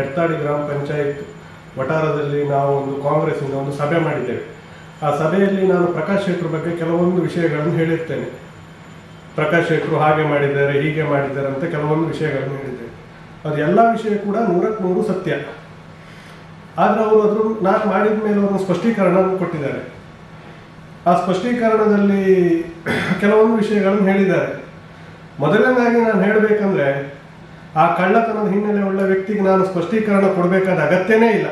ಎಡ್ತಾಡಿ ಗ್ರಾಮ ಪಂಚಾಯತ್ ವಟಾರದಲ್ಲಿ ನಾವು ಒಂದು ಕಾಂಗ್ರೆಸ್ಸಿಂದ ಒಂದು ಸಭೆ ಮಾಡಿದ್ದೇವೆ. ಆ ಸಭೆಯಲ್ಲಿ ನಾನು ಪ್ರಕಾಶ್ ಶೆಟ್ಟರ್ ಬಗ್ಗೆ ಕೆಲವೊಂದು ವಿಷಯಗಳನ್ನು ಹೇಳಿರ್ತೇನೆ. ಪ್ರಕಾಶ್ ಶೆಟ್ಟರು ಹಾಗೆ ಮಾಡಿದ್ದಾರೆ, ಹೀಗೆ ಮಾಡಿದ್ದಾರೆ ಅಂತ ಕೆಲವೊಂದು ವಿಷಯಗಳನ್ನು ಹೇಳಿದ್ದೇವೆ ಅದು ಎಲ್ಲ ವಿಷಯ ಕೂಡ ನೂರಕ್ಕೆ ನೂರು ಸತ್ಯ. ಆದರೆ ಅವರು ಅದ್ರ ನಾನು ಮಾಡಿದ ಮೇಲೆ ಅವರು ಸ್ಪಷ್ಟೀಕರಣ ಕೊಟ್ಟಿದ್ದಾರೆ. ಆ ಸ್ಪಷ್ಟೀಕರಣದಲ್ಲಿ ಕೆಲವೊಂದು ವಿಷಯಗಳನ್ನು ಹೇಳಿದ್ದಾರೆ. ಮೊದಲನೇದಾಗಿ ನಾನು ಹೇಳಬೇಕಂದ್ರೆ ಆ ಕಳ್ಳತನದ ಹಿನ್ನೆಲೆ ಉಳ್ಳ ವ್ಯಕ್ತಿಗೆ ನಾನು ಸ್ಪಷ್ಟೀಕರಣ ಕೊಡಬೇಕಾದ ಅಗತ್ಯನೇ ಇಲ್ಲ.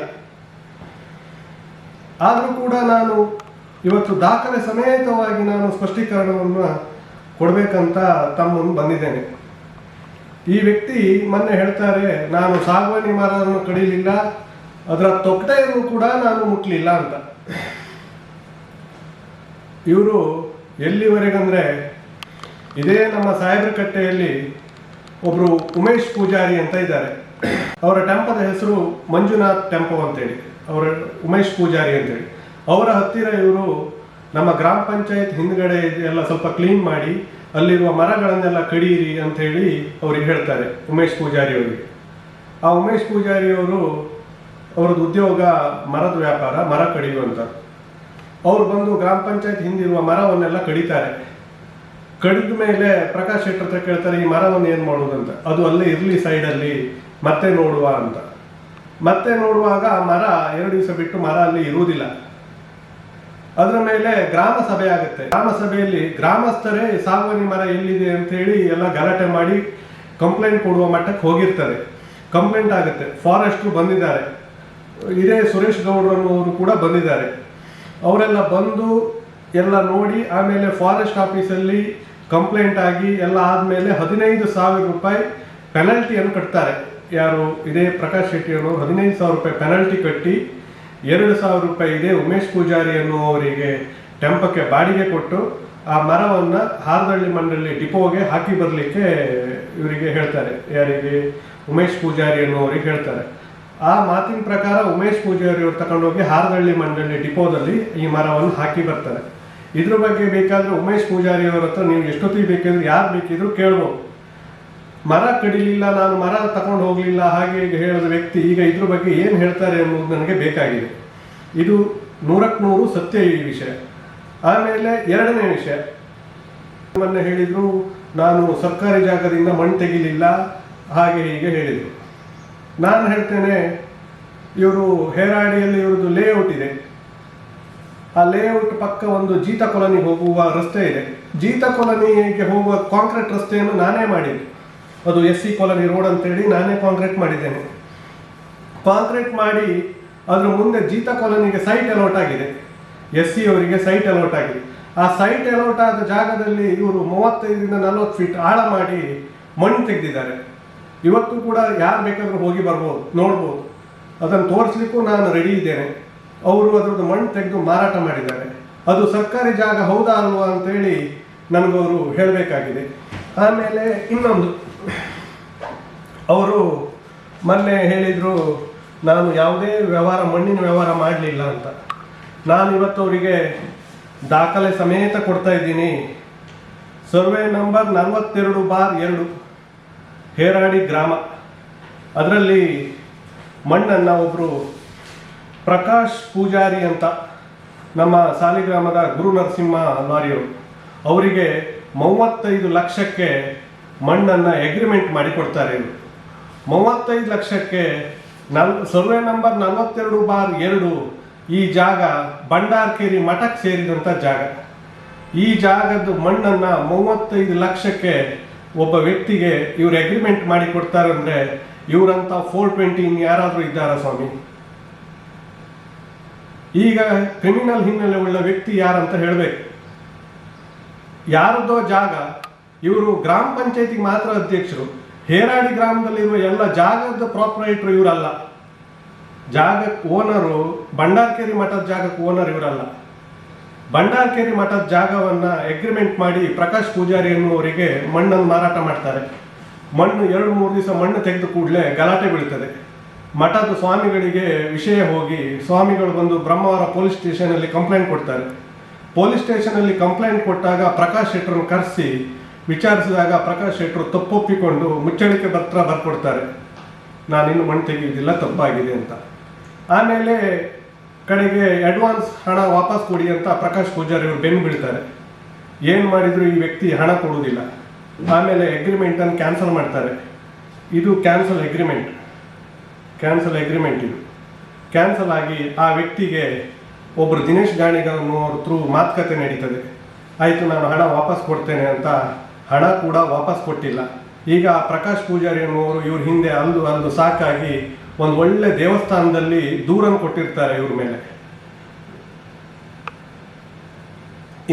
ಆದರೂ ಕೂಡ ನಾನು ಇವತ್ತು ದಾಖಲೆ ಸಮೇತವಾಗಿ ನಾನು ಸ್ಪಷ್ಟೀಕರಣವನ್ನು ಕೊಡಬೇಕಂತ ತಮ್ಮನ್ನು ಬಂದಿದ್ದೇನೆ. ಈ ವ್ಯಕ್ತಿ ಮೊನ್ನೆ ಹೇಳ್ತಾರೆ, ನಾನು ಸಾಗವಾನಿ ಮರವನ್ನು ಕಡಿಲಿಲ್ಲ, ಅದರ ತೊಕ್ಕಟೆಯನ್ನು ಕೂಡ ನಾನು ಮುಟ್ಲಿಲ್ಲ ಅಂತ. ಇವರು ಎಲ್ಲಿವರೆಗಂದ್ರೆ ಇದೇ ನಮ್ಮ ಸಾಹೇಬ್ರಕಟ್ಟೆಯಲ್ಲಿ ಒಬ್ರು ಉಮೇಶ್ ಪೂಜಾರಿ ಅಂತ ಇದ್ದಾರೆ. ಅವರ ಟೆಂಪದ ಹೆಸರು ಮಂಜುನಾಥ್ ಟೆಂಪೋ ಅಂತೇಳಿ. ಅವರ ಉಮೇಶ್ ಪೂಜಾರಿ ಅಂತೇಳಿ. ಅವರ ಹತ್ತಿರ ಇವರು ನಮ್ಮ ಗ್ರಾಮ ಪಂಚಾಯತ್ ಹಿಂದ್ಗಡೆ ಎಲ್ಲ ಸ್ವಲ್ಪ ಕ್ಲೀನ್ ಮಾಡಿ, ಅಲ್ಲಿರುವ ಮರಗಳನ್ನೆಲ್ಲ ಕಡಿಯಿರಿ ಅಂತ ಹೇಳಿ ಅವ್ರಿಗೆ ಹೇಳ್ತಾರೆ ಉಮೇಶ್ ಪೂಜಾರಿ ಅವರಿಗೆ. ಆ ಉಮೇಶ್ ಪೂಜಾರಿ ಅವರು ಅವ್ರದ್ದು ಉದ್ಯೋಗ ಮರದ ವ್ಯಾಪಾರ, ಮರ ಕಡಿಯುವಂತ. ಅವ್ರು ಬಂದು ಗ್ರಾಮ ಪಂಚಾಯತ್ ಹಿಂದಿರುವ ಮರವನ್ನೆಲ್ಲ ಕಡಿತಾರೆ. ಕಡಿದ ಮೇಲೆ ಪ್ರಕಾಶ್ ಶೆಟ್ಟರ್ ಹತ್ರ ಕೇಳ್ತಾರೆ, ಈ ಮರವನ್ನು ಏನು ಮಾಡೋದಂತ? ಅದು ಅಲ್ಲೇ ಇರಲಿ ಸೈಡಲ್ಲಿ ಮತ್ತೆ ನೋಡುವ ಅಂತ. ಮತ್ತೆ ನೋಡುವಾಗ ಆ ಮರ ಎರಡು ದಿವಸ ಬಿಟ್ಟು ಮರ ಅಲ್ಲಿ ಇರುವುದಿಲ್ಲ. ಅದರ ಮೇಲೆ ಗ್ರಾಮ ಸಭೆ ಆಗುತ್ತೆ. ಗ್ರಾಮ ಸಭೆಯಲ್ಲಿ ಗ್ರಾಮಸ್ಥರೇ ಸಾಗುವನಿ ಮರ ಎಲ್ಲಿದೆ? ಅಂತ ಹೇಳಿ ಎಲ್ಲ ಗಲಾಟೆ ಮಾಡಿ ಕಂಪ್ಲೇಂಟ್ ಕೊಡುವ ಮಟ್ಟಕ್ಕೆ ಹೋಗಿರ್ತಾರೆ. ಕಂಪ್ಲೇಂಟ್ ಆಗುತ್ತೆ. ಫಾರೆಸ್ಟ್ರು ಬಂದಿದ್ದಾರೆ. ಇದೇ ಸುರೇಶ್ ಗೌಡ್ರನ್ನವರು ಕೂಡ ಬಂದಿದ್ದಾರೆ. ಅವರೆಲ್ಲ ಬಂದು ಎಲ್ಲ ನೋಡಿ, ಆಮೇಲೆ ಫಾರೆಸ್ಟ್ ಆಫೀಸಲ್ಲಿ ಕಂಪ್ಲೇಂಟ್ ಆಗಿ ಎಲ್ಲ ಆದಮೇಲೆ ಹದಿನೈದು ಸಾವಿರ ರೂಪಾಯಿ ಪೆನಲ್ಟಿಯನ್ನು ಕಟ್ತಾರೆ. ಯಾರು? ಇದೇ ಪ್ರಕಾಶ್ ಶೆಟ್ಟಿ ಅವರು ಹದಿನೈದು ಸಾವಿರ ರೂಪಾಯಿ ಪೆನಲ್ಟಿ ಕಟ್ಟಿ, ಎರಡು ಸಾವಿರ ರೂಪಾಯಿ ಇದೆ ಉಮೇಶ್ ಪೂಜಾರಿ ಅನ್ನುವರಿಗೆ ಟೆಂಪಕ್ಕೆ ಬಾಡಿಗೆ ಕೊಟ್ಟು, ಆ ಮರವನ್ನು ಹಾರದಳ್ಳಿ ಮಂಡಳಿ ಡಿಪೋಗೆ ಹಾಕಿ ಬರಲಿಕ್ಕೆ ಇವರಿಗೆ ಹೇಳ್ತಾರೆ. ಯಾರಿಗೆ? ಉಮೇಶ್ ಪೂಜಾರಿ ಅನ್ನುವರಿಗೆ ಹೇಳ್ತಾರೆ. ಆ ಮಾತಿನ ಪ್ರಕಾರ ಉಮೇಶ್ ಪೂಜಾರಿ ಅವರು ತಗೊಂಡೋಗಿ ಹಾರದಳ್ಳಿ ಮಂಡಳಿ ಡಿಪೋದಲ್ಲಿ ಈ ಮರವನ್ನು ಹಾಕಿ ಬರ್ತಾರೆ. ಇದ್ರ ಬಗ್ಗೆ ಬೇಕಾದ್ರೆ ಉಮೇಶ್ ಪೂಜಾರಿ ಅವರ ಹತ್ರ ನೀವು ಎಷ್ಟೊತ್ತಿಗೆ ಬೇಕಿದ್ರು ಯಾರು ಬೇಕಿದ್ರು ಕೇಳ್ಬೋದು. ಮರ ಕಡಿಲಿಲ್ಲ, ನಾನು ಮರ ತಗೊಂಡು ಹೋಗಲಿಲ್ಲ ಹಾಗೆ ಈಗ ಹೇಳಿದ ವ್ಯಕ್ತಿ ಈಗ ಇದ್ರ ಬಗ್ಗೆ ಏನು ಹೇಳ್ತಾರೆ ಅನ್ನೋದು ನನಗೆ ಬೇಕಾಗಿದೆ. ಇದು ನೂರಕ್ಕೆ ನೂರು ಸತ್ಯ ಈ ವಿಷಯ. ಆಮೇಲೆ ಎರಡನೇ ವಿಷಯ. ಮೊನ್ನೆ ಹೇಳಿದ್ರು, ನಾನು ಸರ್ಕಾರಿ ಜಾಗದಿಂದ ಮಣ್ಣು ತೆಗಿಲಿಲ್ಲ, ಹಾಗೆ ಹೀಗೆ ಹೇಳಿದರು. ನಾನು ಹೇಳ್ತೇನೆ, ಇವರು ಹೇರಾಡಿಯಲ್ಲಿ ಇವ್ರದ್ದು ಲೇಔಟ್ ಇದೆ. ಆ ಲೇಔಟ್ ಪಕ್ಕ ಒಂದು ಜೀತ ಕಾಲೋನಿಗೆ ಹೋಗುವ ರಸ್ತೆ ಇದೆ. ಜೀತ ಕೊಲನಿಗೆ ಹೋಗುವ ಕಾಂಕ್ರೀಟ್ ರಸ್ತೆಯನ್ನು ನಾನೇ ಮಾಡಿದೆ ಅದು ಎಸ್ ಸಿ ಕಾಲೋನಿ ರೋಡ್ ಅಂತೇಳಿ ನಾನೇ ಕಾಂಕ್ರೀಟ್ ಮಾಡಿದ್ದೇನೆ. ಕಾಂಕ್ರೀಟ್ ಮಾಡಿ ಅದರ ಮುಂದೆ ಜೀತ ಕಾಲೋನಿಗೆ ಸೈಟ್ ಅಲೋಟ್ ಆಗಿದೆ. ಎಸ್ ಸಿ ಅವರಿಗೆ ಸೈಟ್ ಅಲೋಟ್ ಆಗಿದೆ. ಆ ಸೈಟ್ ಅಲೋಟ್ ಆದ ಜಾಗದಲ್ಲಿ ಇವರು ಮೂವತ್ತೈದರಿಂದ ನಲವತ್ತು ಫೀಟ್ ಆಳ ಮಾಡಿ ಮಣ್ಣು ತೆಗೆದಿದ್ದಾರೆ. ಇವತ್ತು ಕೂಡ ಯಾರು ಬೇಕಾದರೂ ಹೋಗಿ ಬರ್ಬೋದು, ನೋಡ್ಬೋದು. ಅದನ್ನು ತೋರಿಸ್ಲಿಕ್ಕೂ ನಾನು ರೆಡಿ ಇದ್ದೇನೆ. ಅವರು ಅದರದ್ದು ಮಣ್ಣು ತೆಗೆದು ಮಾರಾಟ ಮಾಡಿದ್ದಾರೆ. ಅದು ಸರ್ಕಾರಿ ಜಾಗ ಹೌದಾ ಅಲ್ವಾ ಅಂತೇಳಿ ನನಗವರು ಹೇಳಬೇಕಾಗಿದೆ. ಆಮೇಲೆ ಇನ್ನೊಂದು. ಅವರು ಮೊನ್ನೆ ಹೇಳಿದರು, ನಾನು ಯಾವುದೇ ವ್ಯವಹಾರ, ಮಣ್ಣಿನ ವ್ಯವಹಾರ ಮಾಡಲಿಲ್ಲ ಅಂತ. ನಾನು ಇವತ್ತು ಅವರಿಗೆ ದಾಖಲೆ ಸಮೇತ ಕೊಡ್ತಾ ಇದ್ದೀನಿ. ಸರ್ವೆ ನಂಬರ್ ನಲವತ್ತೆರಡು ಬಾರ್ ಎರಡು, ಹೇರಾಡಿ ಗ್ರಾಮ. ಅದರಲ್ಲಿ ಮಣ್ಣನ್ನು ಒಬ್ಬರು ಪ್ರಕಾಶ್ ಪೂಜಾರಿ ಅಂತ ನಮ್ಮ ಸಾಲಿಗ್ರಾಮದ ಗುರು ನರಸಿಂಹ ಲಾರಿಯವರು ಅವರಿಗೆ ಮೂವತ್ತೈದು ಲಕ್ಷಕ್ಕೆ ಮಣ್ಣನ್ನು ಎಗ್ರಿಮೆಂಟ್ ಮಾಡಿ ಕೊಡ್ತಾರೆ ಇವರು. ಮೂವತ್ತೈದು ಲಕ್ಷಕ್ಕೆ ನಲ್ ಸರ್ವೆ ನಂಬರ್ ನಲವತ್ತೆರಡು ಬಾರ್ ಎರಡು ಈ ಜಾಗ ಬಂಡಾರ್ಕೇರಿ ಮಠಕ್ಕೆ ಸೇರಿದಂಥ ಜಾಗ. ಈ ಜಾಗದ ಮಣ್ಣನ್ನು ಮೂವತ್ತೈದು ಲಕ್ಷಕ್ಕೆ ಒಬ್ಬ ವ್ಯಕ್ತಿಗೆ ಇವರು ಎಗ್ರಿಮೆಂಟ್ ಮಾಡಿ ಕೊಡ್ತಾರೆ ಅಂದರೆ ಇವರಂತ ಫೋರ್ ಟ್ವೆಂಟಿ ಯಾರಾದರೂ ಇದ್ದಾರಾ ಸ್ವಾಮಿ? ಈಗ ಕ್ರಿಮಿನಲ್ ಹಿನ್ನೆಲೆ ಉಳ್ಳ ವ್ಯಕ್ತಿ ಯಾರಂತ ಹೇಳಬೇಕು. ಯಾರದೋ ಜಾಗ, ಇವರು ಗ್ರಾಮ ಪಂಚಾಯತಿಗೆ ಮಾತ್ರ ಅಧ್ಯಕ್ಷರು. ಹೇರಾಡಿ ಗ್ರಾಮದಲ್ಲಿರುವ ಎಲ್ಲ ಜಾಗದ ಪ್ರಾಪರೈಟ್ರು ಇವರಲ್ಲ. ಜಾಗಕ್ಕೆ ಓನರು ಬಂಡಾರ್ಕೇರಿ ಮಠದ ಜಾಗಕ್ಕೆ ಓನರ್ ಇವರಲ್ಲ. ಬಂಡಾರ್ಕೇರಿ ಮಠದ ಜಾಗವನ್ನ ಅಗ್ರಿಮೆಂಟ್ ಮಾಡಿ ಪ್ರಕಾಶ್ ಪೂಜಾರಿ ಎನ್ನುವರಿಗೆ ಮಣ್ಣನ್ನು ಮಾರಾಟ ಮಾಡ್ತಾರೆ. ಮಣ್ಣು ಎರಡು ಮೂರು ದಿವಸ ಮಣ್ಣು ತೆಗೆದು ಕೂಡಲೇ ಗಲಾಟೆ ಬೀಳ್ತದೆ. ಮಠದ ಸ್ವಾಮಿಗಳಿಗೆ ವಿಷಯ ಹೋಗಿ ಸ್ವಾಮಿಗಳು ಬಂದು ಬ್ರಹ್ಮವರ ಪೊಲೀಸ್ ಸ್ಟೇಷನಲ್ಲಿ ಕಂಪ್ಲೇಂಟ್ ಕೊಡ್ತಾರೆ. ಪೊಲೀಸ್ ಸ್ಟೇಷನಲ್ಲಿ ಕಂಪ್ಲೇಂಟ್ ಕೊಟ್ಟಾಗ ಪ್ರಕಾಶ್ ಶೆಟ್ಟರನ್ನು ಕರೆಸಿ ವಿಚಾರಿಸಿದಾಗ ಪ್ರಕಾಶ್ ಶೆಟ್ಟರು ತಪ್ಪೊಪ್ಪಿಕೊಂಡು ಮುಚ್ಚಳಿಕೆ ಪತ್ರ ಬರ್ಕೊಡ್ತಾರೆ. ನಾನಿನ್ನು ಮಣ್ಣು ತೆಗೆಯುವುದಿಲ್ಲ, ತಪ್ಪಾಗಿದೆ ಅಂತ. ಆಮೇಲೆ ಕಡೆಗೆ ಅಡ್ವಾನ್ಸ್ ಹಣ ವಾಪಸ್ ಕೊಡಿ ಅಂತ ಪ್ರಕಾಶ್ ಪೂಜಾರಿ ಅವರು ಬೆನ್ನು ಬೀಳ್ತಾರೆ. ಏನು ಮಾಡಿದ್ರು ಈ ವ್ಯಕ್ತಿ ಹಣ ಕೊಡುವುದಿಲ್ಲ. ಆಮೇಲೆ ಅಗ್ರಿಮೆಂಟನ್ನು ಕ್ಯಾನ್ಸಲ್ ಮಾಡ್ತಾರೆ. ಇದು ಕ್ಯಾನ್ಸಲ್ ಅಗ್ರಿಮೆಂಟ್ ಕ್ಯಾನ್ಸಲ್ ಅಗ್ರಿಮೆಂಟ್ ಇದು. ಕ್ಯಾನ್ಸಲ್ ಆಗಿ ಆ ವ್ಯಕ್ತಿಗೆ ಒಬ್ಬರು ದಿನೇಶ್ ಗಾಣಿಗರನ್ನು ಅವ್ರ ಥ್ರೂ ಮಾತುಕತೆ ನಡೀತದೆ. ಆಯಿತು, ನಾನು ಹಣ ವಾಪಸ್ ಕೊಡ್ತೇನೆ ಅಂತ ಹಣ ಕೂಡ ವಾಪಸ್ ಕೊಟ್ಟಿಲ್ಲ. ಈಗ ಪ್ರಕಾಶ್ ಪೂಜಾರಿ ಅನ್ನುವರು ಇವ್ರ ಹಿಂದೆ ಅಲ್ದು ಅಲ್ದು ಸಾಕಾಗಿ ಒಂದು ಒಳ್ಳೆ ದೇವಸ್ಥಾನದಲ್ಲಿ ದೂರನ್ನು ಕೊಟ್ಟಿರ್ತಾರೆ ಇವ್ರ ಮೇಲೆ.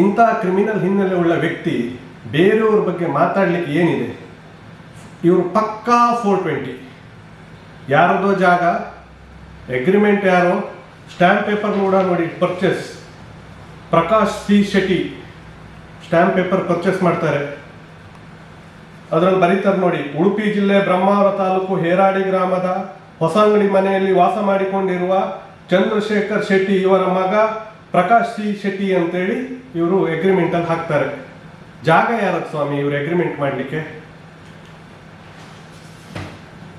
ಇಂಥ ಕ್ರಿಮಿನಲ್ ಹಿನ್ನೆಲೆ ಉಳ್ಳ ವ್ಯಕ್ತಿ ಬೇರೆಯವ್ರ ಬಗ್ಗೆ ಮಾತಾಡಲಿಕ್ಕೆ ಏನಿದೆ? ಇವರು ಪಕ್ಕಾ ಫೋರ್ ಟ್ವೆಂಟಿ ಯಾರದೋ ಜಾಗ ಅಗ್ರಿಮೆಂಟ್ ಯಾರು ಸ್ಟ್ಯಾಂಪ್ ಪೇಪರ್ ಕೂಡ ನೋಡಿ purchase Prakash C Shetty stamp paper purchase ಮಾಡ್ತಾರೆ. ಅದರಲ್ಲಿ ಬರೀತಾರೆ ನೋಡಿ, ಉಡುಪಿ ಜಿಲ್ಲೆ ಬ್ರಹ್ಮಾವರ ತಾಲೂಕು ಹೇರಾಡಿ ಗ್ರಾಮದ ಹೊಸಂಗಡಿ ಮನೆಯಲ್ಲಿ ವಾಸ ಮಾಡಿಕೊಂಡಿರುವ ಚಂದ್ರಶೇಖರ್ ಶೆಟ್ಟಿ ಇವರ ಮಗ ಪ್ರಕಾಶ್ ಸಿ ಶೆಟ್ಟಿ ಅಂತೇಳಿ ಇವರು ಅಗ್ರಿಮೆಂಟ್ ಅಲ್ಲಿ ಹಾಕ್ತಾರೆ. ಜಾಗ ಯಾರದ ಸ್ವಾಮಿ ಇವರು ಅಗ್ರಿಮೆಂಟ್ ಮಾಡಲಿಕ್ಕೆ?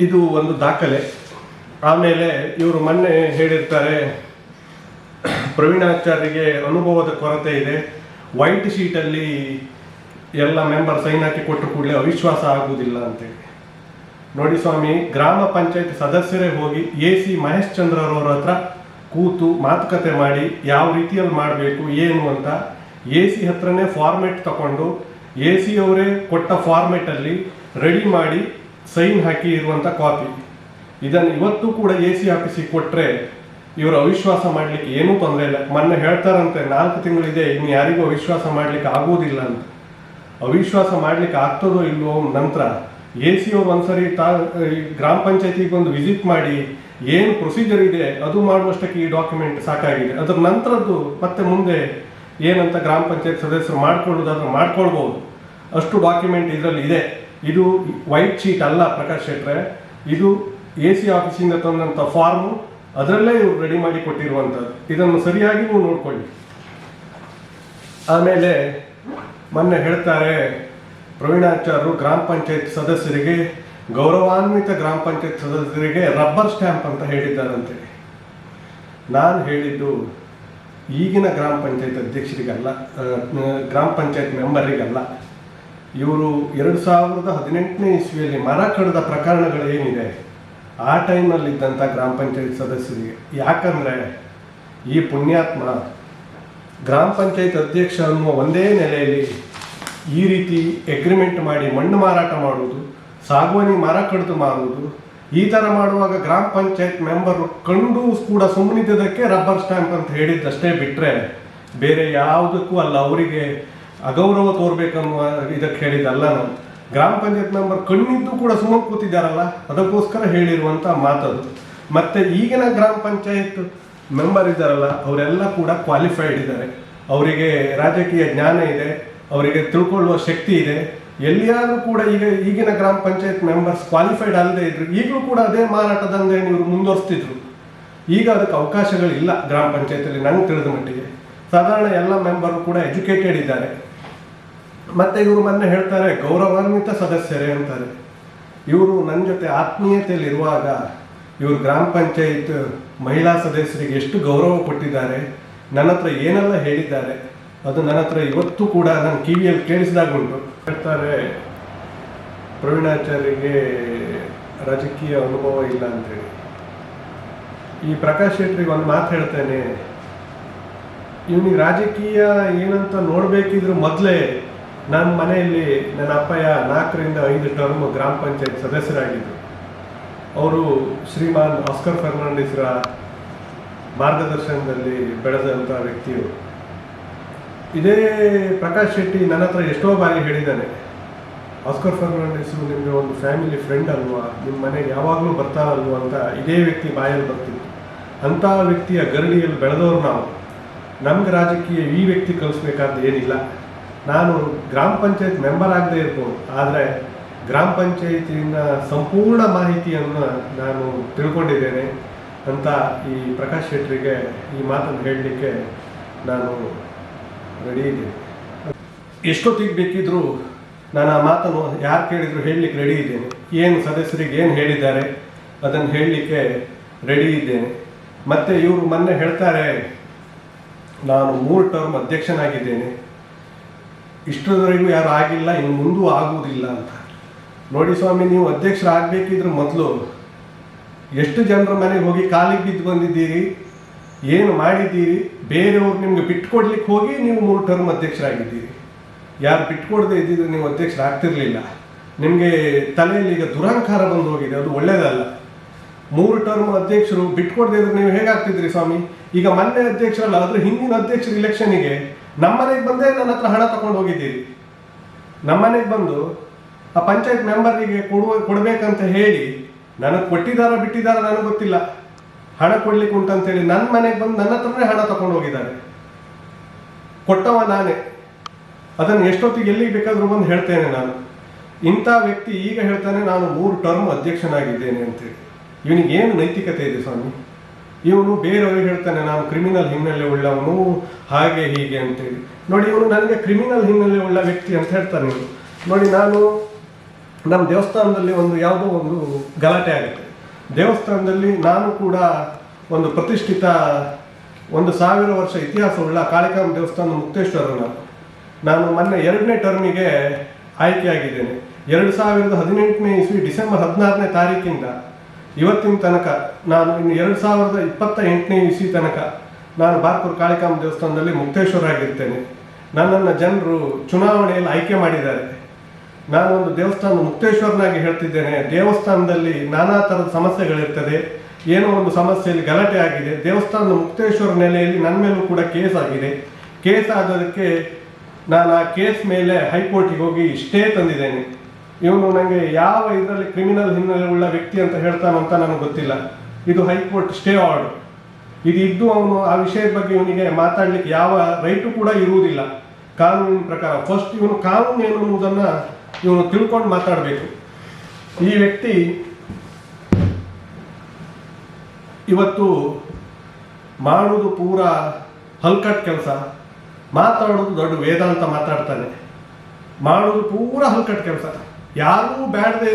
ಇದು ಒಂದು ದಾಖಲೆ. ಆಮೇಲೆ ಇವರು ಮೊನ್ನೆ ಹೇಳಿರ್ತಾರೆ, ಪ್ರವೀಣಾಚಾರ್ಯಗೆ ಅನುಭವದ ಕೊರತೆ ಇದೆ. ವೈಟ್ ಶೀಟಲ್ಲಿ ಎಲ್ಲ ಮೆಂಬರ್ ಸೈನ್ ಹಾಕಿ ಕೊಟ್ಟು ಕೂಡಲೇ ಅವಿಶ್ವಾಸ ಆಗುವುದಿಲ್ಲ ಅಂತೇಳಿ. ನೋಡಿ ಸ್ವಾಮಿ, ಗ್ರಾಮ ಪಂಚಾಯತ್ ಸದಸ್ಯರೇ ಹೋಗಿ ಎ ಸಿ ಮಹೇಶ್ ಚಂದ್ರರವ್ರ ಹತ್ರ ಕೂತು ಮಾತುಕತೆ ಮಾಡಿ ಯಾವ ರೀತಿಯಲ್ಲಿ ಮಾಡಬೇಕು, ಏನು ಅಂತ ಎ ಸಿ ಹತ್ರನೇ ಫಾರ್ಮೆಟ್ ತಗೊಂಡು ಎ ಸಿ ಅವರೇ ಕೊಟ್ಟ ಫಾರ್ಮೆಟಲ್ಲಿ ರೆಡಿ ಮಾಡಿ ಸೈನ್ ಹಾಕಿ ಇರುವಂಥ ಕಾಪಿ. ಇದನ್ನು ಇವತ್ತು ಕೂಡ ಎ ಸಿ ಆಫೀಸಿಗೆ ಕೊಟ್ಟರೆ ಇವರು ಅವಿಶ್ವಾಸ ಮಾಡಲಿಕ್ಕೆ ಏನೂ ತೊಂದರೆ ಇಲ್ಲ. ಮೊನ್ನೆ ಹೇಳ್ತಾರಂತೆ, ನಾಲ್ಕು ತಿಂಗಳಿದೆ ಇನ್ನು ಯಾರಿಗೂ ಅವಿಶ್ವಾಸ ಮಾಡಲಿಕ್ಕೆ ಆಗುವುದಿಲ್ಲ ಅಂತ. ಅವಿಶ್ವಾಸ ಮಾಡ್ಲಿಕ್ಕೆ ಆಗ್ತದೋ ಇಲ್ವೋ ನಂತರ ಎ ಸಿ ಅವ್ರು ಒಂದ್ಸರಿ ತಾ ಗ್ರಾಮ ಪಂಚಾಯತಿಗೆ ಒಂದು ವಿಸಿಟ್ ಮಾಡಿ ಏನು ಪ್ರೊಸೀಜರ್ ಇದೆ, ಅದು ಮಾಡುವಷ್ಟಕ್ಕೆ ಈ ಡಾಕ್ಯುಮೆಂಟ್ ಸಾಕಾಗಿದೆ. ಅದರ ನಂತರದ್ದು ಮತ್ತೆ ಮುಂದೆ ಏನಂತ ಗ್ರಾಮ ಪಂಚಾಯತ್ ಸದಸ್ಯರು ಮಾಡ್ಕೊಳ್ಳೋದಾದ್ರೂ ಮಾಡ್ಕೊಳ್ಬೋದು. ಅಷ್ಟು ಡಾಕ್ಯುಮೆಂಟ್ ಇದರಲ್ಲಿ ಇದೆ. ಇದು ವೈಟ್ ಶೀಟ್ ಅಲ್ಲ ಪ್ರಕಾಶ್ ಶೆಟ್ರೆ. ಇದು ಎ ಸಿ ಆಫೀಸಿಂದ ತಂದಂಥ ಫಾರ್ಮು ಅದರಲ್ಲೇ ಇವರು ರೆಡಿ ಮಾಡಿ ಕೊಟ್ಟಿರುವಂಥದ್ದು ಇದನ್ನು ಸರಿಯಾಗಿ ನೀವು ನೋಡ್ಕೊಳ್ಳಿ. ಆಮೇಲೆ ಮೊನ್ನೆ ಹೇಳ್ತಾರೆ ಪ್ರವೀಣಾಚಾರ್ಯರು ಗ್ರಾಮ ಪಂಚಾಯತ್ ಸದಸ್ಯರಿಗೆ, ಗೌರವಾನ್ವಿತ ಗ್ರಾಮ ಪಂಚಾಯತ್ ಸದಸ್ಯರಿಗೆ ರಬ್ಬರ್ ಸ್ಟ್ಯಾಂಪ್ ಅಂತ ಹೇಳಿದ್ದಾರಂತೆ ನಾನು ಹೇಳಿದ್ದು ಈಗಿನ ಗ್ರಾಮ ಪಂಚಾಯತ್ ಅಧ್ಯಕ್ಷರಿಗಲ್ಲ ಗ್ರಾಮ ಪಂಚಾಯತ್ ಮೆಂಬರಿಗಲ್ಲ ಇವರು ಎರಡು ಸಾವಿರದ ಹದಿನೆಂಟನೇ ಇಸ್ವಿಯಲ್ಲಿ ಮರ ಕಡಿದ ಪ್ರಕರಣಗಳೇನಿದೆ, ಆ ಟೈಮಲ್ಲಿದ್ದಂಥ ಗ್ರಾಮ ಪಂಚಾಯತ್ ಸದಸ್ಯರಿಗೆ ಯಾಕಂದರೆ ಈ ಪುಣ್ಯಾತ್ಮ ಗ್ರಾಮ ಪಂಚಾಯತ್ ಅಧ್ಯಕ್ಷ ಅನ್ನುವ ಒಂದೇ ನೆಲೆಯಲ್ಲಿ ಈ ರೀತಿ ಎಗ್ರಿಮೆಂಟ್ ಮಾಡಿ ಮಣ್ಣು ಮಾರಾಟ ಮಾಡುವುದು, ಸಾಗುವನಿ ಮರ ಕಡಿದು ಮಾರುವುದು, ಈ ಥರ ಮಾಡುವಾಗ ಗ್ರಾಮ ಪಂಚಾಯತ್ ಮೆಂಬರು ಕಂಡು ಕೂಡ ಸುಮ್ಮನಿದ್ದದಕ್ಕೆ ರಬ್ಬರ್ ಸ್ಟ್ಯಾಂಪ್ ಅಂತ ಹೇಳಿದ್ದಷ್ಟೇ ಬಿಟ್ಟರೆ ಬೇರೆ ಯಾವುದಕ್ಕೂ ಅಲ್ಲ. ಅವರಿಗೆ ಅಗೌರವ ತೋರ್ಬೇಕನ್ನುವ ಇದಕ್ಕೆ ಹೇಳಿದ್ದಲ್ಲ ನಾನು. ಗ್ರಾಮ ಪಂಚಾಯತ್ ಮೆಂಬರ್ ಕಣ್ಣಿದ್ದು ಕೂಡ ಸುಮ್ಮನೆ ಕೂತಿದ್ದಾರಲ್ಲ, ಅದಕ್ಕೋಸ್ಕರ ಹೇಳಿರುವಂಥ ಮಾತದು. ಮತ್ತೆ ಈಗಿನ ಗ್ರಾಮ ಪಂಚಾಯತ್ ಮೆಂಬರ್ ಇದ್ದಾರಲ್ಲ, ಅವರೆಲ್ಲ ಕೂಡ ಕ್ವಾಲಿಫೈಡ್ ಇದ್ದಾರೆ. ಅವರಿಗೆ ರಾಜಕೀಯ ಜ್ಞಾನ ಇದೆ, ಅವರಿಗೆ ತಿಳ್ಕೊಳ್ಳುವ ಶಕ್ತಿ ಇದೆ. ಎಲ್ಲಿಯಾದರೂ ಕೂಡ ಈಗ ಈಗಿನ ಗ್ರಾಮ ಪಂಚಾಯತ್ ಮೆಂಬರ್ಸ್ ಕ್ವಾಲಿಫೈಡ್ ಅಲ್ಲದೆ ಇದ್ರು, ಈಗಲೂ ಕೂಡ ಅದೇ ಮಾರಾಟ ದಂಧೆ ಇವರು ಮುಂದುವರಿಸ್ತಿದ್ರು. ಈಗ ಅದಕ್ಕೆ ಅವಕಾಶಗಳಿಲ್ಲ ಗ್ರಾಮ ಪಂಚಾಯತಲ್ಲಿ ನಂಗೆ ತಿಳಿದ ಮಟ್ಟಿಗೆ. ಸಾಧಾರಣ ಎಲ್ಲ ಮೆಂಬರ್ ಕೂಡ ಎಜುಕೇಟೆಡ್ ಇದ್ದಾರೆ. ಮತ್ತೆ ಇವರು ಮೊನ್ನೆ ಹೇಳ್ತಾರೆ, ಗೌರವಾನ್ವಿತ ಸದಸ್ಯರೇ ಅಂತಾರೆ. ಇವರು ನನ್ನ ಜೊತೆ ಆತ್ಮೀಯತೆಯಲ್ಲಿರುವಾಗ ಇವರು ಗ್ರಾಮ ಪಂಚಾಯತ್ ಮಹಿಳಾ ಸದಸ್ಯರಿಗೆ ಎಷ್ಟು ಗೌರವ ಕೊಟ್ಟಿದ್ದಾರೆ, ನನ್ನ ಹತ್ರ ಏನೆಲ್ಲ ಹೇಳಿದ್ದಾರೆ, ಅದು ನನ್ನ ಹತ್ರ ಇವತ್ತು ಕೂಡ ನನ್ನ ಕಿವಿಯಲ್ಲಿ ಕೇಳಿಸಿದಾಗುಂಟು ಹೇಳ್ತಾರೆ ಪ್ರವೀಣಾಚಾರ್ಯರಿಗೆ ರಾಜಕೀಯ ಅನುಭವ ಇಲ್ಲ ಅಂತೇಳಿ. ಈ ಪ್ರಕಾಶ್ ಶೆಟ್ರಿಗೆ ಒಂದು ಮಾತು ಹೇಳ್ತೇನೆ, ಇವನಿಗೆ ರಾಜಕೀಯ ಏನಂತ ನೋಡಬೇಕಿದ್ರು ಮೊದಲೇ ನಮ್ಮ ಮನೆಯಲ್ಲಿ ನನ್ನ ಅಪ್ಪಯ್ಯ ನಾಲ್ಕರಿಂದ ಐದು ಟರ್ಮ್ ಗ್ರಾಮ ಪಂಚಾಯತ್ ಸದಸ್ಯರಾಗಿದ್ದರು. ಅವರು ಶ್ರೀಮಾನ್ ಆಸ್ಕರ್ ಫರ್ನಾಂಡಿಸ್ರ ಮಾರ್ಗದರ್ಶನದಲ್ಲಿ ಬೆಳೆದಂಥ ವ್ಯಕ್ತಿಯು. ಇದೇ ಪ್ರಕಾಶ್ ಶೆಟ್ಟಿ ನನ್ನ ಹತ್ರ ಎಷ್ಟೋ ಬಾರಿ ಹೇಳಿದ್ದಾನೆ, ಆಸ್ಕರ್ ಫರ್ನಾಂಡಿಸು ನಿಮಗೆ ಒಂದು ಫ್ಯಾಮಿಲಿ ಫ್ರೆಂಡ್ ಅಲ್ವಾ ನಿಮ್ಮ ಮನೆಗೆ ಯಾವಾಗಲೂ ಬರ್ತಾರಲ್ವಾ ಅಂತ ಇದೇ ವ್ಯಕ್ತಿ ಬಾಯಲ್ಲಿ ಬರ್ತಿತ್ತು. ಅಂಥ ವ್ಯಕ್ತಿಯ ಗರಡಿಯಲ್ಲಿ ಬೆಳೆದವರು ನಾವು. ನಮ್ಗೆ ರಾಜಕೀಯ ಈ ವ್ಯಕ್ತಿ ಕಲಿಸ್ಬೇಕಾದ ಏನಿಲ್ಲ. ನಾನು ಗ್ರಾಮ ಪಂಚಾಯತ್ ಮೆಂಬರ್ ಆಗದೇ ಇರ್ಬೋದು, ಆದರೆ ಗ್ರಾಮ ಪಂಚಾಯತಿನ ಸಂಪೂರ್ಣ ಮಾಹಿತಿಯನ್ನು ನಾನು ತಿಳ್ಕೊಂಡಿದ್ದೇನೆ ಅಂತ ಈ ಪ್ರಕಾಶ್ ಶೆಟ್ಟರಿಗೆ ಈ ಮಾತನ್ನು ಹೇಳಲಿಕ್ಕೆ ನಾನು ರೆಡಿ ಇದ್ದೇನೆ. ಎಷ್ಟೊತ್ತಿಗೆ ಬೇಕಿದ್ರೂ ನಾನು ಆ ಮಾತನ್ನು ಯಾರು ಕೇಳಿದ್ರು ಹೇಳಲಿಕ್ಕೆ ರೆಡಿ ಇದ್ದೇನೆ. ಏನು ಸದಸ್ಯರಿಗೆ ಏನು ಹೇಳಿದ್ದಾರೆ ಅದನ್ನು ಹೇಳಲಿಕ್ಕೆ ರೆಡಿ ಇದ್ದೇನೆ. ಮತ್ತು ಇವರು ಮೊನ್ನೆ ಹೇಳ್ತಾರೆ, ನಾನು ಮೂರು ಟರ್ಮ್ ಅಧ್ಯಕ್ಷನಾಗಿದ್ದೇನೆ. ಇಷ್ಟರವರೆಗೂ ಯಾರು ಆಗಿಲ್ಲ, ಇನ್ನು ಮುಂದೂ ಆಗುವುದಿಲ್ಲ ಅಂತ. ನೋಡಿ ಸ್ವಾಮಿ, ನೀವು ಅಧ್ಯಕ್ಷರಾಗಬೇಕಿದ್ರೆ ಮೊದಲು ಎಷ್ಟು ಜನರ ಮನೆಗೆ ಹೋಗಿ ಕಾಲಿಗೆ ಬಿದ್ದು ಬಂದಿದ್ದೀರಿ, ಏನು ಮಾಡಿದ್ದೀರಿ, ಬೇರೆಯವ್ರು ನಿಮಗೆ ಬಿಟ್ಕೊಡ್ಲಿಕ್ಕೆ ಹೋಗಿ ನೀವು ಮೂರು ಟರ್ಮ್ ಅಧ್ಯಕ್ಷರಾಗಿದ್ದೀರಿ. ಯಾರು ಬಿಟ್ಕೊಡದೆ ಇದ್ದಿದ್ರೆ ನೀವು ಅಧ್ಯಕ್ಷರಾಗ್ತಿರ್ಲಿಲ್ಲ. ನಿಮಗೆ ತಲೆಯಲ್ಲಿ ಈಗ ದುರಹಂಕಾರ ಬಂದು ಹೋಗಿದೆ, ಅದು ಒಳ್ಳೇದಲ್ಲ. ಮೂರು ಟರ್ಮ್ ಅಧ್ಯಕ್ಷರು ಬಿಟ್ಕೊಡದೆ ಇದ್ರೆ ನೀವು ಹೇಗಾಗ್ತಿದ್ರಿ ಸ್ವಾಮಿ? ಈಗ ಮೊನ್ನೆ ಅಧ್ಯಕ್ಷರಲ್ಲ ಅದ್ರ ಹಿಂದಿನ ಅಧ್ಯಕ್ಷರ ಇಲೆಕ್ಷನಿಗೆ ನಮ್ಮನೆಗೆ ಬಂದೇ ನನ್ನ ಹತ್ರ ಹಣ ತಗೊಂಡು ಹೋಗಿದ್ದೀರಿ. ನಮ್ಮನೆಗೆ ಬಂದು ಆ ಪಂಚಾಯತ್ ಮೆಂಬರಿಗೆ ಕೊಡುವ ಕೊಡಬೇಕಂತ ಹೇಳಿ ನನಗೆ ಕೊಟ್ಟಿದಾರ ಬಿಟ್ಟಿದಾರ ನನಗೆ ಗೊತ್ತಿಲ್ಲ. ಹಣ ಕೊಡ್ಲಿಕ್ಕೆ ಉಂಟಂತೇಳಿ ನನ್ನ ಮನೆಗೆ ಬಂದು ನನ್ನ ಹತ್ರನೇ ಹಣ ತಗೊಂಡು ಹೋಗಿದ್ದಾರೆ. ಕೊಟ್ಟವ ನಾನೇ. ಅದನ್ನು ಎಷ್ಟೊತ್ತಿಗೆ ಎಲ್ಲಿಗೆ ಬೇಕಾದರೂ ಬಂದು ಹೇಳ್ತೇನೆ ನಾನು. ಇಂಥ ವ್ಯಕ್ತಿ ಈಗ ಹೇಳ್ತಾನೆ, ನಾನು ಮೂರು ಟರ್ಮ್ ಅಧ್ಯಕ್ಷನಾಗಿದ್ದೇನೆ ಅಂತೇಳಿ. ಇವನಿಗೆ ಏನು ನೈತಿಕತೆ ಇದೆ ಸ್ವಾಮಿ? ಇವನು ಬೇರೆಯವರು ಹೇಳ್ತಾನೆ, ನಾನು ಕ್ರಿಮಿನಲ್ ಹಿನ್ನೆಲೆ ಉಳ್ಳವನು, ಹಾಗೆ ಹೀಗೆ ಅಂತೇಳಿ. ನೋಡಿ, ಇವನು ನನಗೆ ಕ್ರಿಮಿನಲ್ ಹಿನ್ನೆಲೆ ಉಳ್ಳ ವ್ಯಕ್ತಿ ಅಂತ ಹೇಳ್ತಾನೆ ಇವನು. ನೋಡಿ, ನಾನು ನಮ್ಮ ದೇವಸ್ಥಾನದಲ್ಲಿ ಒಂದು ಯಾವುದೋ ಒಂದು ಗಲಾಟೆ ಆಗುತ್ತೆ. ದೇವಸ್ಥಾನದಲ್ಲಿ ನಾನು ಕೂಡ ಒಂದು ಪ್ರತಿಷ್ಠಿತ ಒಂದು ಸಾವಿರ ವರ್ಷ ಇತಿಹಾಸವುಳ್ಳ ಕಾಳಿಕಾಂಬ ದೇವಸ್ಥಾನ ಮುಕ್ತೇಶ್ವರನ ನಾನು ನಾನು ಮೊನ್ನೆ ಎರಡನೇ ಟರ್ಮಿಗೆ ಆಯ್ಕೆಯಾಗಿದ್ದೇನೆ. ಎರಡು ಸಾವಿರದ ಹದಿನೆಂಟನೇ ಇಸ್ವಿ ಡಿಸೆಂಬರ್ ಹದಿನಾರನೇ ತಾರೀಕಿಂದ ಇವತ್ತಿನ ತನಕ ನಾನು ಇನ್ನು ಎರಡು ಸಾವಿರದ ಇಪ್ಪತ್ತ ಎಂಟನೇ ಇಸಿ ತನಕ ನಾನು ಬಾರ್ಪುರ್ ಕಾಳಿಕಾಂಬ ದೇವಸ್ಥಾನದಲ್ಲಿ ಮುಕ್ತೇಶ್ವರ ಆಗಿರ್ತೇನೆ. ನನ್ನನ್ನು ಜನರು ಚುನಾವಣೆಯಲ್ಲಿ ಆಯ್ಕೆ ಮಾಡಿದ್ದಾರೆ. ನಾನು ಒಂದು ದೇವಸ್ಥಾನ ಮುಕ್ತೇಶ್ವರನಾಗಿ ಹೇಳ್ತಿದ್ದೇನೆ. ದೇವಸ್ಥಾನದಲ್ಲಿ ನಾನಾ ಥರದ ಸಮಸ್ಯೆಗಳಿರ್ತದೆ. ಏನೋ ಒಂದು ಸಮಸ್ಯೆಯಲ್ಲಿ ಗಲಾಟೆ ಆಗಿದೆ. ದೇವಸ್ಥಾನದ ಮುಕ್ತೇಶ್ವರ ನೆಲೆಯಲ್ಲಿ ನನ್ನ ಮೇಲೂ ಕೂಡ ಕೇಸ್ ಆಗಿದೆ. ಕೇಸ್ ಆಗೋದಕ್ಕೆ ನಾನು ಆ ಕೇಸ್ ಮೇಲೆ ಹೈಕೋರ್ಟಿಗೆ ಹೋಗಿ ಸ್ಟೇ ತಂದಿದ್ದೇನೆ. ಇವನು ನನಗೆ ಯಾವ ಇದರಲ್ಲಿ ಕ್ರಿಮಿನಲ್ ಹಿನ್ನೆಲೆ ಉಳ್ಳ ವ್ಯಕ್ತಿ ಅಂತ ಹೇಳ್ತಾನಂತ ನನಗೆ ಗೊತ್ತಿಲ್ಲ. ಇದು ಹೈಕೋರ್ಟ್ ಸ್ಟೇ ಆರ್ಡರ್ ಇದು ಇದ್ದು ಅವನು ಆ ವಿಷಯದ ಬಗ್ಗೆ ಇವನಿಗೆ ಮಾತಾಡ್ಲಿಕ್ಕೆ ಯಾವ ರೈಟು ಕೂಡ ಇರುವುದಿಲ್ಲ. ಕಾನೂನಿನ ಪ್ರಕಾರ. ಫಸ್ಟ್ ಇವನು ಕಾನೂನು ಏನು ಅನ್ನೋದನ್ನ ಇವನು ತಿಳ್ಕೊಂಡು ಮಾತಾಡಬೇಕು. ಈ ವ್ಯಕ್ತಿ ಇವತ್ತು ಮಾಡುವುದು ಪೂರ ಹಲ್ಕಟ್ ಕೆಲಸ. ಮಾತಾಡೋದು ದೊಡ್ಡ ವೇದಾಂತ ಮಾತಾಡ್ತಾನೆ. ಮಾಡೋದು ಪೂರ ಹಲ್ಕಟ್ ಕೆಲಸ. ಯಾರೂ ಬ್ಯಾಡದೆ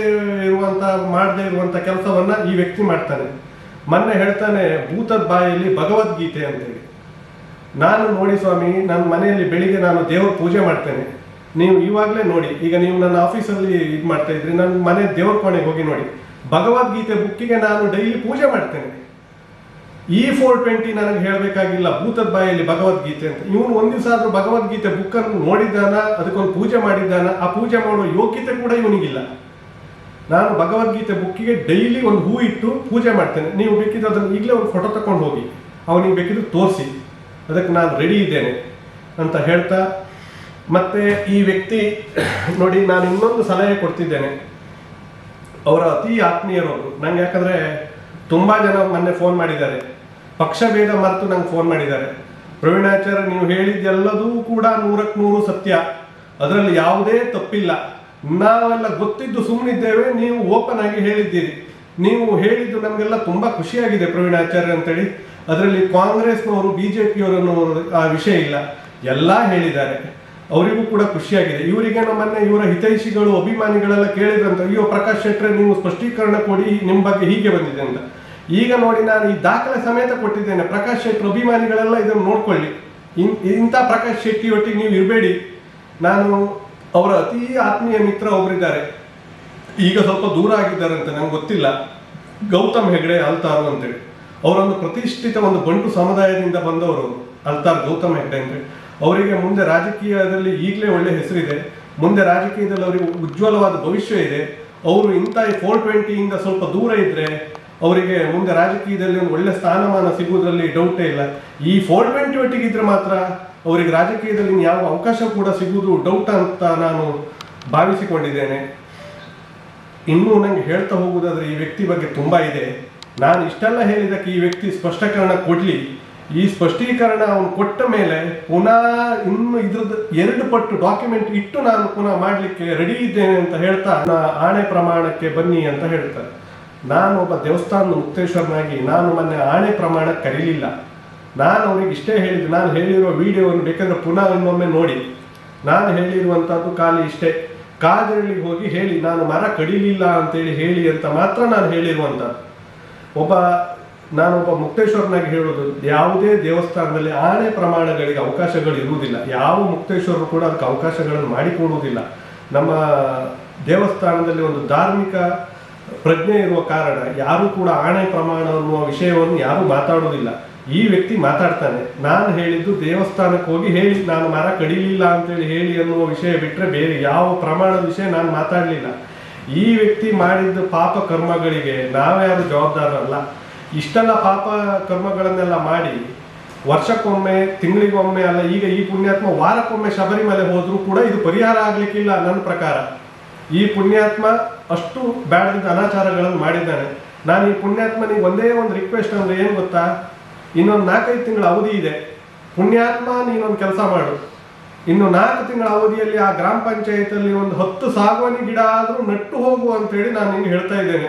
ಇರುವಂತ, ಮಾಡದೇ ಇರುವಂತ ಕೆಲಸವನ್ನ ಈ ವ್ಯಕ್ತಿ ಮಾಡ್ತಾನೆ. ಮೊನ್ನೆ ಹೇಳ್ತಾನೆ, ಭೂತದ ಬಾಯಲ್ಲಿ ಭಗವದ್ಗೀತೆ ಅಂತೇಳಿ. ನಾನು ನೋಡಿ ಸ್ವಾಮಿ ನನ್ನ ಮನೆಯಲ್ಲಿ ಬೆಳಿಗ್ಗೆ ನಾನು ದೇವರ ಪೂಜೆ ಮಾಡ್ತೇನೆ. ನೀವು ಇವಾಗಲೇ ನೋಡಿ, ಈಗ ನೀವು ನನ್ನ ಆಫೀಸಲ್ಲಿ ಇದು ಮಾಡ್ತಾ ಇದ್ರಿ ನನ್ನ ಮನೆ ದೇವರ ಕೋಣೆಗೆ ಹೋಗಿ ನೋಡಿ. ಭಗವದ್ಗೀತೆ ಬುಕ್ಕಿಗೆ ನಾನು ಡೈಲಿ ಪೂಜೆ ಮಾಡ್ತೇನೆ. ಈ ಫೋರ್ ಟ್ವೆಂಟಿ ನನಗೆ ಹೇಳಬೇಕಾಗಿಲ್ಲ, ಭೂತದ ಬಾಯಲ್ಲಿ ಭಗವದ್ಗೀತೆ ಅಂತ. ಇವನು ಒಂದು ದಿವಸ ಆದರೂ ಭಗವದ್ಗೀತೆ ಬುಕ್ಕನ್ನು ನೋಡಿದ್ದಾನ, ಅದಕ್ಕೊಂದು ಪೂಜೆ ಮಾಡಿದ್ದಾನ, ಆ ಪೂಜೆ ಮಾಡುವ ಯೋಗ್ಯತೆ ಕೂಡ ಇವನಿಗಿಲ್ಲ. ನಾನು ಭಗವದ್ಗೀತೆ ಬುಕ್ಕಿಗೆ ಡೈಲಿ ಒಂದು ಹೂ ಇಟ್ಟು ಪೂಜೆ ಮಾಡ್ತೇನೆ. ನೀವು ಬೇಕಿದ್ರೆ ಅದನ್ನು ಈಗಲೇ ಒಂದು ಫೋಟೋ ತಕೊಂಡು ಹೋಗಿ. ಅವನಿಗೆ ಬೇಕಿದ್ರೆ ತೋರಿಸಿ. ಅದಕ್ಕೆ ನಾನು ರೆಡಿ ಇದ್ದೇನೆ ಅಂತ ಹೇಳ್ತಾ, ಮತ್ತೆ ಈ ವ್ಯಕ್ತಿ ನೋಡಿ, ನಾನು ಇನ್ನೊಂದು ಸಲಹೆ ಕೊಡ್ತಿದ್ದೇನೆ. ಅವರ ಅತಿ ಆತ್ಮೀಯರು ಅವರು ನಂಗೆ ಯಾಕಂದ್ರೆ ತುಂಬಾ ಜನ ಮೊನ್ನೆ ಫೋನ್ ಮಾಡಿದ್ದಾರೆ. ಪಕ್ಷಭೇದ ಮರೆತು ನಂಗೆ ಫೋನ್ ಮಾಡಿದ್ದಾರೆ. ಪ್ರವೀಣಾಚಾರ್ಯ, ನೀವು ಹೇಳಿದ್ದೆಲ್ಲದೂ ಕೂಡ ನೂರಕ್ಕೆ ನೂರು ಸತ್ಯ. ಅದರಲ್ಲಿ ಯಾವುದೇ ತಪ್ಪಿಲ್ಲ. ನಾವೆಲ್ಲ ಗೊತ್ತಿದ್ದು ಸುಮ್ಮನಿದ್ದೇವೆ ನೀವು ಓಪನ್ ಆಗಿ ಹೇಳಿದ್ದೀರಿ. ನೀವು ಹೇಳಿದ್ದು ನಮಗೆಲ್ಲ ತುಂಬಾ ಖುಷಿಯಾಗಿದೆ ಪ್ರವೀಣಾಚಾರ್ಯ ಅಂತೇಳಿ. ಅದರಲ್ಲಿ ಕಾಂಗ್ರೆಸ್ನವರು ಬಿ ಜೆ ಬಿಜೆಪಿಯವರನ್ನು ಆ ವಿಷಯ ಇಲ್ಲ. ಎಲ್ಲ ಹೇಳಿದ್ದಾರೆ. ಅವರಿಗೂ ಕೂಡ ಖುಷಿಯಾಗಿದೆ. ಇವರಿಗೆ ನಮ್ಮನ್ನ ಇವರ ಹಿತೈಷಿಗಳು, ಅಭಿಮಾನಿಗಳೆಲ್ಲ ಕೇಳಿದ್ರಂತ ಅಯ್ಯೋ ಪ್ರಕಾಶ್ ಶೆಟ್ರೆ, ನೀವು ಸ್ಪಷ್ಟೀಕರಣ ಕೊಡಿ, ನಿಮ್ಮ ಬಗ್ಗೆ ಹೀಗೆ ಬಂದಿದೆ ಅಂತ. ಈಗ ನೋಡಿ ನಾನು ಈ ದಾಖಲೆ ಸಮೇತ ಕೊಟ್ಟಿದ್ದೇನೆ. ಪ್ರಕಾಶ್ ಶೆಟ್ಟಿ ಅಭಿಮಾನಿಗಳೆಲ್ಲ ಇದನ್ನು ನೋಡ್ಕೊಳ್ಳಿ. ಇನ್- ಇಂಥ ಪ್ರಕಾಶ್ ಶೆಟ್ಟಿ ಒಟ್ಟಿಗೆ ನೀವು ಇರಬೇಡಿ. ನಾನು ಅವರ ಅತಿ ಆತ್ಮೀಯ ಮಿತ್ರ ಒಬ್ಬರಿದ್ದಾರೆ ಈಗ ಸ್ವಲ್ಪ ದೂರ ಆಗಿದ್ದಾರೆ ಅಂತ ನಂಗೆ ಗೊತ್ತಿಲ್ಲ. ಗೌತಮ್ ಹೆಗಡೆ, ಅಲ್ತಾರು ಅಂತೇಳಿ. ಅವರೊಂದು ಪ್ರತಿಷ್ಠಿತ ಒಂದು ಬಂಟು ಸಮುದಾಯದಿಂದ ಬಂದವರು. ಅಲ್ತಾರ್ ಗೌತಮ್ ಹೆಗಡೆ ಅಂತೇಳಿ. ಅವರಿಗೆ ಮುಂದೆ ರಾಜಕೀಯದಲ್ಲಿ ಈಗಲೇ ಒಳ್ಳೆ ಹೆಸರಿದೆ. ಮುಂದೆ ರಾಜಕೀಯದಲ್ಲಿ ಅವರಿಗೆ ಉಜ್ವಲವಾದ ಭವಿಷ್ಯ ಇದೆ. ಅವರು ಇಂಥ ಫೋರ್ ಟ್ವೆಂಟಿಯಿಂದ ಸ್ವಲ್ಪ ದೂರ ಇದ್ರೆ ಅವರಿಗೆ ಮುಂದೆ ರಾಜಕೀಯದಲ್ಲಿ ಒಂದು ಒಳ್ಳೆ ಸ್ಥಾನಮಾನ ಸಿಗುವುದರಲ್ಲಿ ಡೌಟೇ ಇಲ್ಲ. ಈ ಫೋರ್ ಟ್ವೆಂಟಿ ಒಟ್ಟಿಗಿದ್ರೆ ಮಾತ್ರ ಅವರಿಗೆ ರಾಜಕೀಯದಲ್ಲಿ ಯಾವ ಅವಕಾಶ ಕೂಡ ಸಿಗುವುದು ಡೌಟ್ ಅಂತ ನಾನು ಭಾವಿಸಿಕೊಂಡಿದ್ದೇನೆ. ಇನ್ನೂ ನನಗೆ ಹೇಳ್ತಾ ಹೋಗುವುದಾದ್ರೆ ಈ ವ್ಯಕ್ತಿ ಬಗ್ಗೆ ತುಂಬ ಇದೆ. ನಾನು ಇಷ್ಟೆಲ್ಲ ಹೇಳಿದಕ್ಕೆ ಈ ವ್ಯಕ್ತಿ ಸ್ಪಷ್ಟೀಕರಣ ಕೊಡಲಿ. ಈ ಸ್ಪಷ್ಟೀಕರಣ ಅವನು ಕೊಟ್ಟ ಮೇಲೆ ಪುನಃ ಇನ್ನು ಇದ್ರದ್ದು ಎರಡು ಪಟ್ಟು ಡಾಕ್ಯುಮೆಂಟ್ ಇಟ್ಟು ನಾನು ಪುನಃ ಮಾಡಲಿಕ್ಕೆ ರೆಡಿ ಇದ್ದೇನೆ ಅಂತ ಹೇಳ್ತಾ ಆಣೆ ಪ್ರಮಾಣಕ್ಕೆ ಬನ್ನಿ ಅಂತ ಹೇಳ್ತಾರೆ. ನಾನು ಒಬ್ಬ ದೇವಸ್ಥಾನದ ಮುಕ್ತೇಶ್ವರನಾಗಿ, ನಾನು ಮೊನ್ನೆ ಆಣೆ ಪ್ರಮಾಣ ಕರೀಲಿಲ್ಲ. ನಾನು ಅವನಿಗೆ ಇಷ್ಟೇ ಹೇಳಿದ್ದು, ನಾನು ಹೇಳಿರುವ ವಿಡಿಯೋವನ್ನು ಬೇಕಾದ್ರೆ ಪುನಃ ಇನ್ನೊಮ್ಮೆ ನೋಡಿ. ನಾನು ಹೇಳಿರುವಂಥದ್ದು ಖಾಲಿ ಇಷ್ಟೇ. ಕಾಜಳಿಗೆ ಹೋಗಿ ಹೇಳಿ, ನಾನು ಮರ ಕಡಿಲಿಲ್ಲ ಅಂತೇಳಿ ಹೇಳಿ ಅಂತ ಮಾತ್ರ ನಾನು ಹೇಳಿರುವಂಥದ್ದು. ಒಬ್ಬ ನಾನೊಬ್ಬ ಮುಕ್ತೇಶ್ವರನಾಗಿ ಹೇಳೋದು, ಯಾವುದೇ ದೇವಸ್ಥಾನದಲ್ಲಿ ಆಣೆ ಪ್ರಮಾಣಗಳಿಗೆ ಅವಕಾಶಗಳು ಇರುವುದಿಲ್ಲ. ಯಾವ ಮುಕ್ತೇಶ್ವರರು ಕೂಡ ಅದಕ್ಕೆ ಅವಕಾಶಗಳನ್ನು ಮಾಡಿಕೊಡುವುದಿಲ್ಲ. ನಮ್ಮ ದೇವಸ್ಥಾನದಲ್ಲಿ ಒಂದು ಧಾರ್ಮಿಕ ಪ್ರಜ್ಞೆ ಇರುವ ಕಾರಣ ಯಾರು ಕೂಡ ಆಣೆ ಪ್ರಮಾಣ ಅನ್ನುವ ವಿಷಯವನ್ನು ಯಾರು ಮಾತಾಡೋದಿಲ್ಲ. ಈ ವ್ಯಕ್ತಿ ಮಾತಾಡ್ತಾನೆ, ನಾನು ಹೇಳಿದ್ದು ದೇವಸ್ಥಾನಕ್ಕೆ ಹೋಗಿ ಹೇಳಿ, ನಾನು ಮರ ಕಡಿಲಿಲ್ಲ ಅಂತೇಳಿ ಹೇಳಿ ಅನ್ನುವ ವಿಷಯ ಬಿಟ್ಟರೆ ಬೇರೆ ಯಾವ ಪ್ರಮಾಣದ ವಿಷಯ ನಾನು ಮಾತಾಡಲಿಲ್ಲ. ಈ ವ್ಯಕ್ತಿ ಮಾಡಿದ್ದ ಪಾಪ ಕರ್ಮಗಳಿಗೆ ನಾವ್ಯಾರು ಜವಾಬ್ದಾರರಲ್ಲ. ಇಷ್ಟೆಲ್ಲ ಪಾಪ ಕರ್ಮಗಳನ್ನೆಲ್ಲ ಮಾಡಿ ವರ್ಷಕ್ಕೊಮ್ಮೆ, ತಿಂಗಳಿಗೊಮ್ಮೆ ಅಲ್ಲ, ಈಗ ಈ ಪುಣ್ಯಾತ್ಮ ವಾರಕ್ಕೊಮ್ಮೆ ಶಬರಿಮಲೆ ಹೋದರೂ ಕೂಡ ಇದು ಪರಿಹಾರ ಆಗ್ಲಿಕ್ಕಿಲ್ಲ ನನ್ನ ಪ್ರಕಾರ. ಈ ಪುಣ್ಯಾತ್ಮ ಅಷ್ಟು ಬ್ಯಾಡದಿದ್ದ ಅನಾಚಾರಗಳನ್ನು ಮಾಡಿದ್ದಾನೆ ನಾನು ಈ ಪುಣ್ಯಾತ್ಮನಿಗೆ ಒಂದೇ ಒಂದು ರಿಕ್ವೆಸ್ಟ್ ಅಂದರೆ ಏನು ಗೊತ್ತಾ? ಇನ್ನೊಂದು ನಾಲ್ಕೈದು ತಿಂಗಳ ಅವಧಿ ಇದೆ. ಪುಣ್ಯಾತ್ಮ, ನೀನೊಂದು ಕೆಲಸ ಮಾಡು. ಇನ್ನು ನಾಲ್ಕು ತಿಂಗಳ ಅವಧಿಯಲ್ಲಿ ಆ ಗ್ರಾಮ ಪಂಚಾಯತಲ್ಲಿ ಒಂದು ಹತ್ತು ಸಾಗುವಾನಿ ಗಿಡ ಆದರೂ ನೆಟ್ಟು ಹೋಗು ಅಂತೇಳಿ ನಾನು ನಿಮ್ಗೆ ಹೇಳ್ತಾ ಇದ್ದೇನೆ.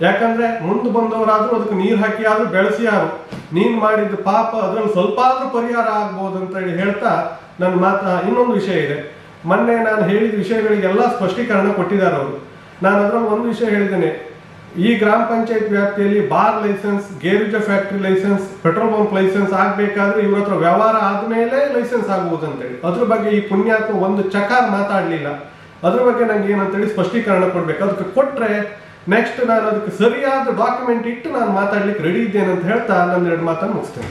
ಯಾಕಂದ್ರೆ ಮುಂದೆ ಬಂದವರಾದರೂ ಅದಕ್ಕೆ ನೀರು ಹಾಕಿ ಆದರೂ ಬೆಳೆಸಿ ಯಾರು? ನೀನು ಮಾಡಿದ ಪಾಪ, ಅದ್ರಲ್ಲಿ ಸ್ವಲ್ಪ ಆದ್ರೂ ಪರಿಹಾರ ಆಗ್ಬೋದು ಅಂತ ಹೇಳಿ ಹೇಳ್ತಾ ನನ್ನ ಮಾತ ಇನ್ನೊಂದು ವಿಷಯ ಇದೆ. ಮೊನ್ನೆ ನಾನು ಹೇಳಿದ ವಿಷಯಗಳಿಗೆಲ್ಲ ಸ್ಪಷ್ಟೀಕರಣ ಕೊಟ್ಟಿದ್ದಾರೆ ಅವರು. ನಾನು ಅದರ ಒಂದು ವಿಷಯ ಹೇಳಿದ್ದೇನೆ ಈ ಗ್ರಾಮ ಪಂಚಾಯತ್ ವ್ಯಾಪ್ತಿಯಲ್ಲಿ bar licence, ಗೇರುಜ factory license, petrol pump license ಆಗಬೇಕಾದ್ರೆ ಇವ್ರ ಹತ್ರ ವ್ಯವಹಾರ ಆದಮೇಲೆ ಲೈಸೆನ್ಸ್ ಆಗುವುದು ಅಂತೇಳಿ ಅದ್ರ ಬಗ್ಗೆ ಈ ಪುಣ್ಯಾತ್ಮ ಒಂದು ಚಕಾರ ಮಾತಾಡಲಿಲ್ಲ. ಅದ್ರ ಬಗ್ಗೆ ನಂಗೆ ಏನಂತೇಳಿ ಸ್ಪಷ್ಟೀಕರಣ ಕೊಡ್ಬೇಕು. ಅದಕ್ಕೆ ಕೊಟ್ಟರೆ ನೆಕ್ಸ್ಟ್ ನಾನು ಅದಕ್ಕೆ ಸರಿಯಾದ ಡಾಕ್ಯುಮೆಂಟ್ ಇಟ್ಟು ನಾನು ಮಾತಾಡ್ಲಿಕ್ಕೆ ರೆಡಿ ಇದ್ದೇನೆ ಅಂತ ಹೇಳ್ತಾ ನನ್ನ ಎರಡು ಮಾತನ್ನು ಮುಗಿಸ್ತೇನೆ.